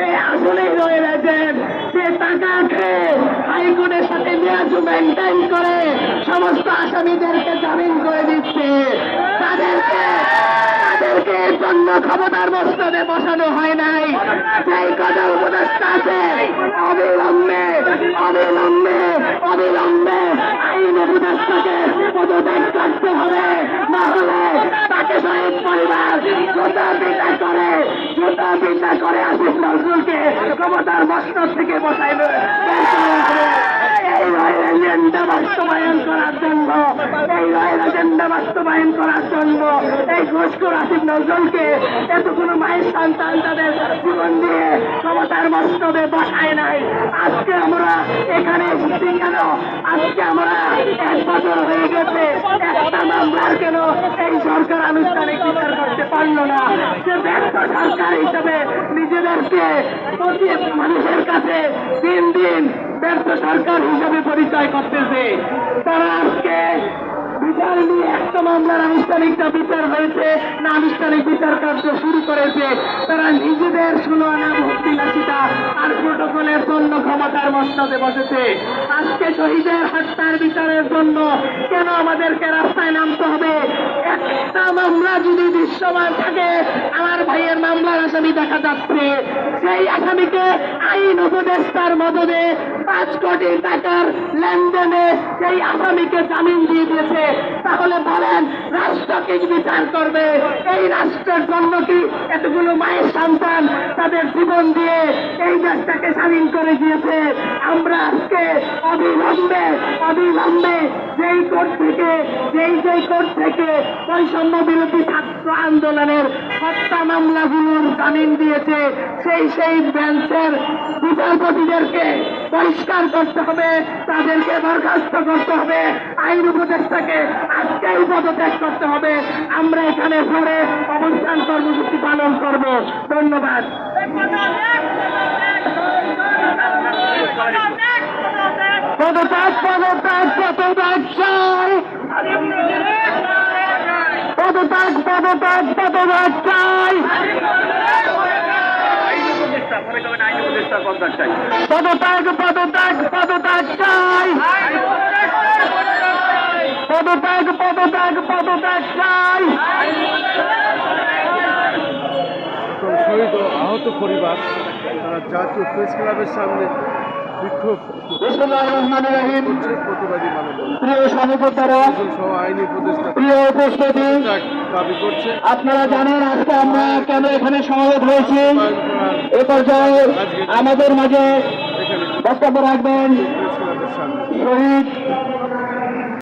সে আসলেই রয়ে গেছেন। সে টাকা খেয়ে হাইকোর্টের সাথে মেয়াজ মেনটেন করে সমস্ত আসামিদেরকে জামিন করে দিচ্ছে। তাদেরকে তাদেরকে এর জন্য ক্ষমতার মস্তদে বসানো হয় নাই। সেই কথা উপদেষ্টা আছে। অবিলম্বে অবিলম্বে অবিলম্বে আইন উপদেষ্টাকে পদত্যাগ করতে হবে। না হলে তাকে শহীদ পরিবার জোতা পিতা করে জোতা নজরুলকে ক্ষমতার মস্তদ থেকে বসাইবে বাস্তবায়ন করার জন্য, এই রায়ের এজেন্ডা বাস্তবায়ন করার জন্য, এই ঘুষখোর আসিফ নজরুলকে এতগুলো মায়ের সন্তান তাদের জীবন দিয়ে ক্ষমতার মস্তবে বসায় নাই। আজকে আমরা এখানে কেন? আজকে আমরা এক বছর হয়ে গেছে মামলার কেন? এই সরকার আনুষ্ঠানিক বিচার করতে পারল না। সে ব্যর্থ সরকার হিসেবে নিজেদেরকে মানুষের কাছে দিন দিন ব্যর্থ সরকার হিসেবে পরিচয় করতেছে। তারা আজকে বিচার নিয়ে একটা মামলার আনুষ্ঠানিকটা বিচার হয়েছে, না আনুষ্ঠানিক বিচার কার্য শুরু করেছে। তারা নিজেদের আর প্রোটোকলের জন্য ক্ষমতার বসেছে। আজকে শহীদের হত্যার বিচারের জন্য কেন আমাদেরকে রাস্তায় নামতে হবে? একটা মামলা যদি দৃশ্যমান থাকে, আমার ভাইয়ের মামলার আসামি দেখা যাচ্ছে। সেই আসামিকে আইন উপদেষ্টার মদদে পাঁচ কোটি টাকার লেনদেনে সেই আসামিকে জামিন দিয়ে দিয়েছে। তাহলে বলেন রাষ্ট্র কি বিচার করবে, এই রাষ্ট্রের জন্য কি এতগুলো মায়ের সন্তান তাদের জীবন দিয়ে এই দেশটাকে স্বাধীন করে দিয়েছে? আমরা আজকে অবিলম্বে অবিলম্বে যেই কোর্ট থেকে, যেই যেই কোর্ট থেকে বৈষম্য বিরোধী ছাত্র আন্দোলনের হত্যা মামলাগুলোর জামিন দিয়েছে, সেই সেই বেঞ্চের বিচারপতিদেরকে পরিষ্কার করতে হবে, তাদেরকে বরখাস্ত করতে হবে, আইন উপদেষ্টাকে আজকেই পদত্যাগ করতে হবে। আমরা এখানে পরে অবস্থান কর্মসূচি পালন করব। ধন্যবাদ। পদত্যাগ পদত্যাগ পদত্যাগ, চাই। পদত্যাগ পদত্যাগ পদত্যাগ, চাই। পদত্যাগ পদত্যাগ পদত্যাগ, চাই। পদত্যাগ পদত্যাগ পদত্যাগ, চাই। শহীদ আহত পরিবার, তারা জাতীয় প্রেস ক্লাবের সামনে বিক্ষোভ। আপনারা জানেন আজকে আমরা কেন এখানে সমাবেশ হয়েছি? এ পর্যায়ে আমাদের মাঝে বক্তব্য রাখবেন শহীদ